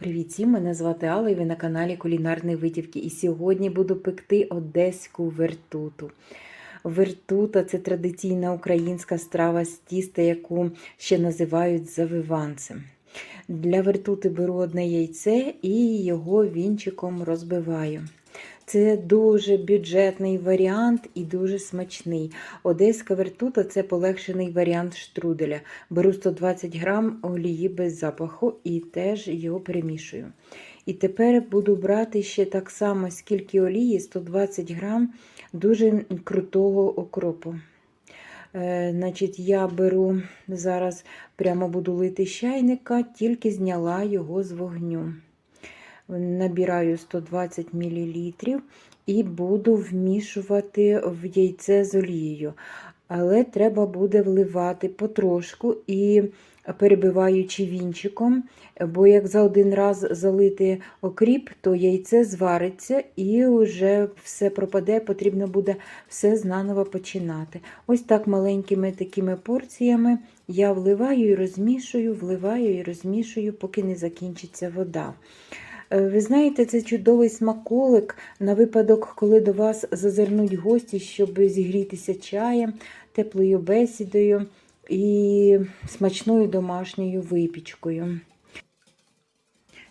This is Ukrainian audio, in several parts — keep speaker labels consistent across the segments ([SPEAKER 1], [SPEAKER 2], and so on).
[SPEAKER 1] Привіт всім, мене звати Алла і ви на каналі Кулінарні Витівки. І сьогодні буду пекти одеську вертуту. Вертута це традиційна українська страва з тіста, яку ще називають завиванцем. Для вертути беру одне яйце і його вінчиком розбиваю. Це дуже бюджетний варіант і дуже смачний. Одеська вертута це полегшений варіант штруделя. Беру 120 грам олії без запаху і теж його перемішую. І тепер буду брати ще так само, скільки олії, 120 грам дуже крутого окропу. Е, значить, Я беру зараз, прямо буду лити з чайника, тільки зняла його з вогню. Набираю 120 мл і буду вмішувати в яйце з олією. Але треба буде вливати потрошку і перебиваючи вінчиком, бо як за один раз залити окріп, то яйце звариться і вже все пропаде, потрібно буде все знаново починати. Ось так маленькими такими порціями я вливаю і розмішую, вливаю і розмішую, поки не закінчиться вода. Ви знаєте, це чудовий смаколик на випадок, коли до вас зазирнуть гості, щоб зігрітися чаєм, теплою бесідою і смачною домашньою випічкою.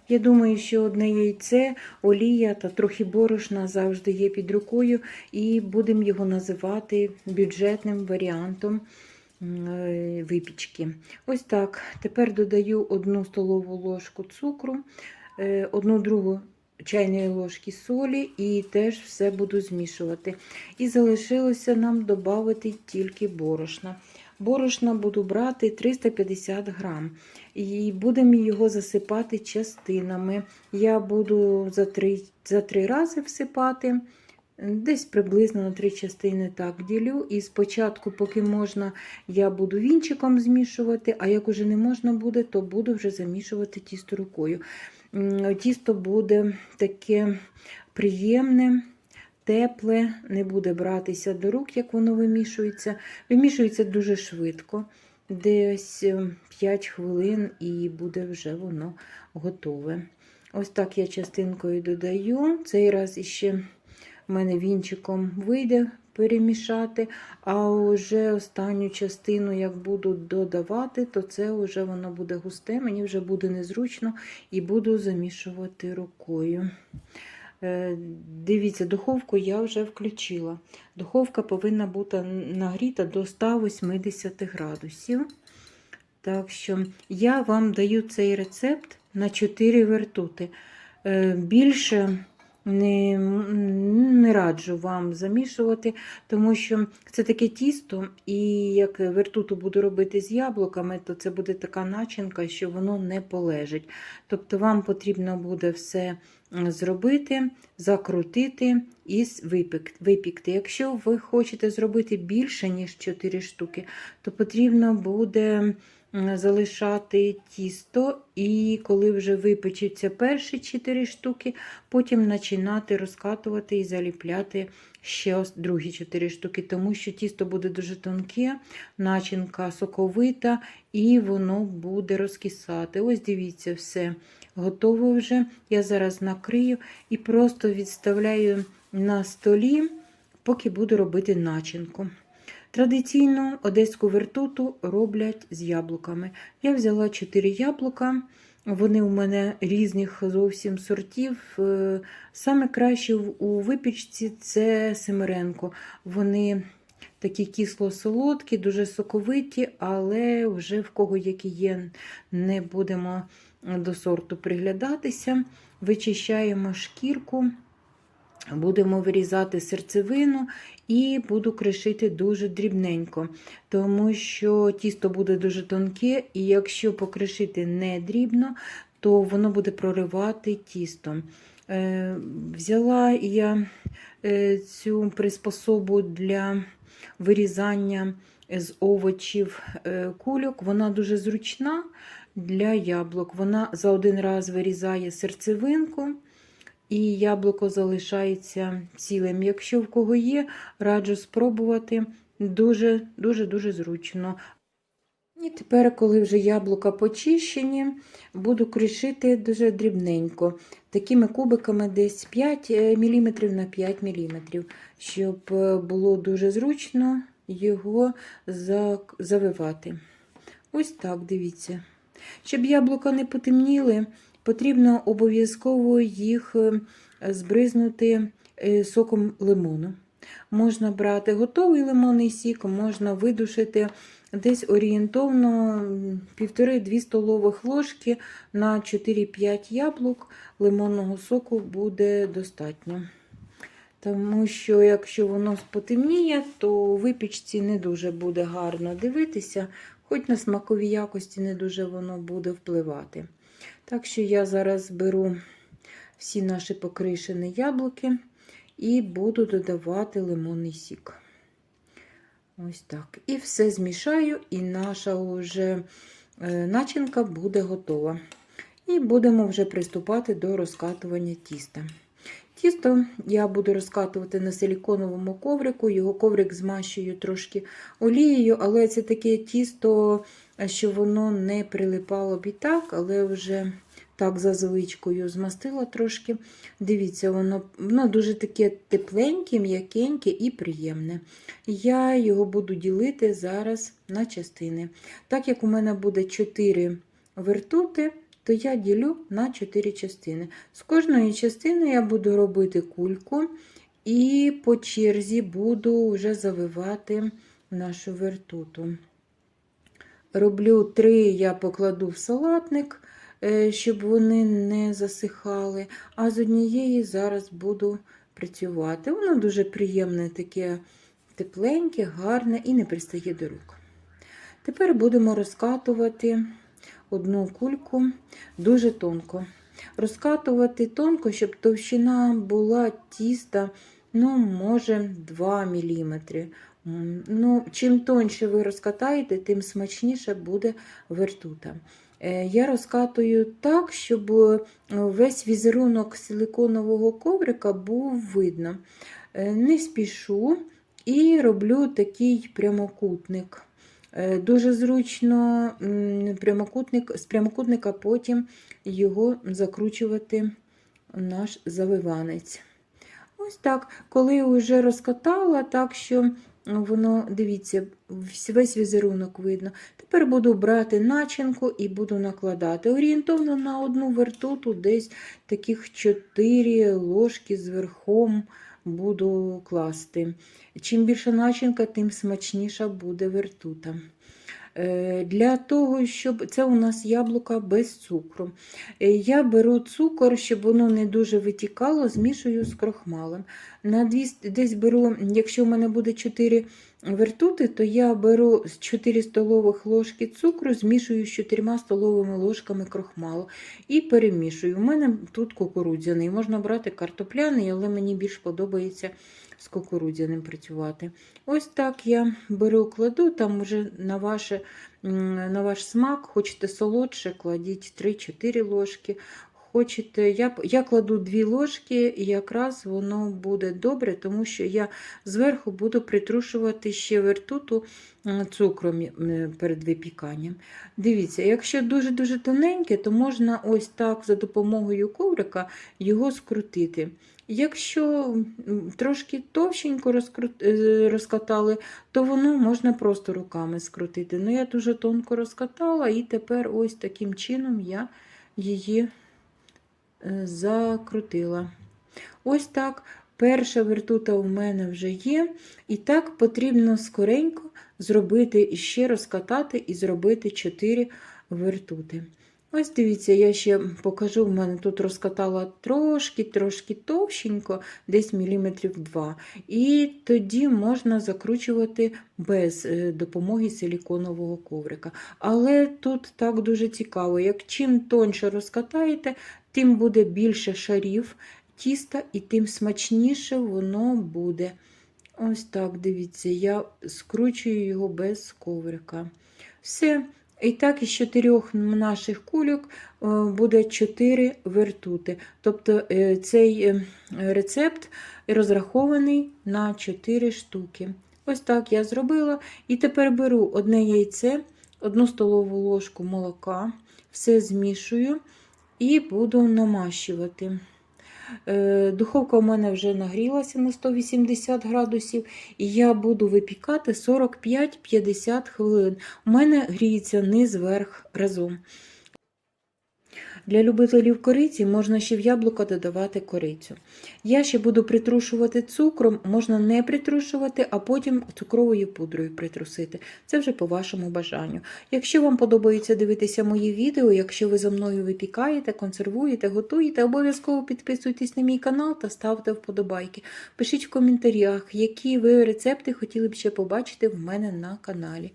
[SPEAKER 1] Я думаю, що одне яйце, олія та трохи борошна завжди є під рукою, і будемо його називати бюджетним варіантом випічки. Ось так. Тепер додаю одну столову ложку цукру, одну другу чайної ложки солі і теж все буду змішувати. І залишилося нам додати тільки борошна. Борошна буду брати 350 грам. І будемо його засипати частинами. Я буду за три, за три рази всипати. Десь приблизно на три частини так ділю. І спочатку, поки можна, я буду вінчиком змішувати, а як уже не можна буде, то буду вже замішувати тісто рукою. Тісто буде таке приємне, тепле, не буде братися до рук, як воно вимішується. Вимішується дуже швидко, десь 5 хвилин, і буде вже воно готове. Ось так я частинкою додаю. Цей раз іще в мене вінчиком вийде перемішати, а вже останню частину, як буду додавати, то це вже воно буде густе, мені вже буде незручно і буду замішувати рукою. Дивіться, духовку я вже включила. Духовка повинна бути нагріта до 180 градусів. Так що я вам даю цей рецепт на 4 вертути. Більше не не раджу вам замішувати, тому що це таке тісто, і як вертуту буду робити з яблуками, то це буде така начинка, що воно не полежить. Тобто вам потрібно буде все зробити, закрутити і випікти. Якщо ви хочете зробити більше, ніж 4 штуки, то потрібно буде залишати тісто, і коли вже випечуться перші 4 штуки, потім починати розкатувати і заліпляти ще другі 4 штуки, тому що тісто буде дуже тонке, начинка соковита, і воно буде розкисати. Ось дивіться, все готово вже. Я зараз накрию і просто відставляю на столі, поки буду робити начинку. Традиційну одеську вертуту роблять з яблуками. Я взяла 4 яблука, вони у мене різних зовсім сортів. Е, саме краще у випічці це Семеренко. Вони такі кисло-солодкі, дуже соковиті, але вже в кого які є, не будемо до сорту приглядатися. Вичищаємо шкірку. Будемо вирізати серцевину і буду кришити дуже дрібненько, тому що тісто буде дуже тонке, і якщо покришити не дрібно, то воно буде проривати тісто. Е, взяла я е, цю приспособу для вирізання з овочів е, кульок, вона дуже зручна для яблук. Вона за один раз вирізає серцевинку і яблуко залишається цілим. Якщо в кого є, раджу спробувати дуже-дуже дуже зручно. І тепер, коли вже яблука почищені, буду кришити дуже дрібненько, такими кубиками десь 5 мм на 5 мм, щоб е, було дуже зручно його завивати. Ось так, дивіться. Щоб яблука не потемніли, потрібно обов'язково їх е, збризнути е, соком лимону. Можна брати готовий лимонний сік, можна видушити десь орієнтовно 1,5-2 столових ложки на 4-5 яблук лимонного соку буде достатньо. Тому що, якщо воно потемніє, то у випічці не дуже буде гарно дивитися, хоч на смакові якості не дуже воно буде впливати. Так що я зараз беру всі наші покришені яблуки і буду додавати лимонний сік. Ось так. І все змішаю, і наша вже е, начинка буде готова. І будемо вже приступати до розкатування тіста. Тісто я буду розкатувати на силіконовому коврику. Його коврик змащую трошки олією, але це таке тісто, що воно не прилипало б і так, але вже так за звичкою змастила трошки. Дивіться, воно, воно дуже таке тепленьке, м'якеньке і приємне. Я його буду ділити зараз на частини. Так як у мене буде 4 вертути, то я ділю на 4 частини. З кожної частини я буду робити кульку і по черзі буду вже завивати нашу вертуту. Роблю 3 я покладу в салатник, е, щоб вони не засихали, а з однієї зараз буду працювати. Воно дуже приємне, таке тепленьке, гарне і не пристає до рук. Тепер будемо розкатувати одну кульку дуже тонко. Розкатувати тонко, щоб товщина була тіста, ну, може, 2 мм. Ну, чим тоньше ви розкатаєте, тим смачніше буде вертута. Е, Я розкатую так, щоб е, весь візерунок силиконового коврика був видно. Е, Не спішу і роблю такий прямокутник. Дуже зручно прямокутник, з прямокутника потім його закручувати наш завиванець. Ось так, коли вже розкатала, так що воно, дивіться, весь візерунок видно. Тепер буду брати начинку і буду накладати. Орієнтовно на одну вертуту десь таких 4 ложки з верхом буду класти. Чим більша начинка, тим смачніша буде вертута. Е, Для того, щоб це у нас яблука без цукру. Е, Я беру цукор, щоб воно не дуже витікало, змішую з крохмалем. На 200, десь беру, якщо в мене буде 4 вертути, то я беру з 4 столових ложки цукру, змішую з 4 столовими ложками крохмалу і перемішую. У мене тут кукурудзяний, можна брати картопляний, але мені більш подобається з кукурудзяним працювати. Ось так я беру, кладу, там вже на, ваше, на ваш смак, хочете солодше, кладіть 3-4 ложки. Хочете, я, я кладу 2 ложки, і якраз воно буде добре, тому що я зверху буду притрушувати ще вертуту цукром перед випіканням. Дивіться, якщо дуже-дуже тоненьке, то можна ось так за допомогою коврика його скрутити. Якщо трошки товщенько е, розкатали, то воно можна просто руками скрутити. Ну, я дуже тонко розкатала, і тепер ось таким чином я її е, закрутила. Ось так. Перша вертута у мене вже є. І так потрібно скоренько зробити ще розкатати і зробити 4 вертути. Ось дивіться, я ще покажу, в мене тут розкатала трошки-трошки товщенько, десь міліметрів 2. І тоді можна закручувати без е, допомоги силіконового коврика. Але тут так дуже цікаво, як чим тоньше розкатаєте, тим буде більше шарів тіста і тим смачніше воно буде. Ось так, дивіться, я скручую його без коврика. Все. І так із чотирьох наших кульок е, буде 4 вертути. Тобто е, цей е, рецепт розрахований на 4 штуки. Ось так я зробила. І тепер беру одне яйце, одну столову ложку молока, все змішую і буду намащувати. Е, Духовка у мене вже нагрілася на 180 градусів, і я буду випікати 45-50 хвилин. У мене гріється низ верх разом. Для любителів кориці можна ще в яблука додавати корицю. Я ще буду притрушувати цукром, можна не притрушувати, а потім цукровою пудрою притрусити. Це вже по вашому бажанню. Якщо вам подобається дивитися мої відео, якщо ви за мною випікаєте, консервуєте, готуєте, обов'язково підписуйтесь на мій канал та ставте вподобайки. Пишіть в коментарях, які ви рецепти хотіли б ще побачити в мене на каналі.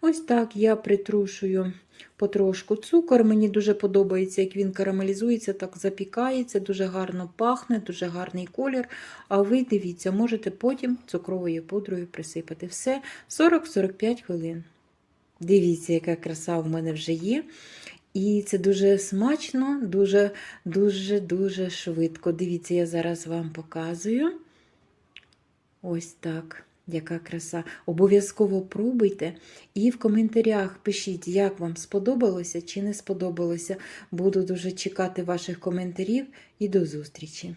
[SPEAKER 1] Ось так я притрушую потрошку цукор. Мені дуже подобається, як він карамелізується, так запікається, дуже гарно пахне, дуже гарний колір. А ви дивіться, можете потім цукровою пудрою присипати. Все 40-45 хвилин. Дивіться, яка краса в мене вже є. І це дуже смачно, дуже, дуже, дуже швидко. Дивіться, я зараз вам показую. Ось так. Яка краса. Обов'язково пробуйте і в коментарях пишіть, як вам сподобалося чи не сподобалося. Буду дуже чекати ваших коментарів і до зустрічі!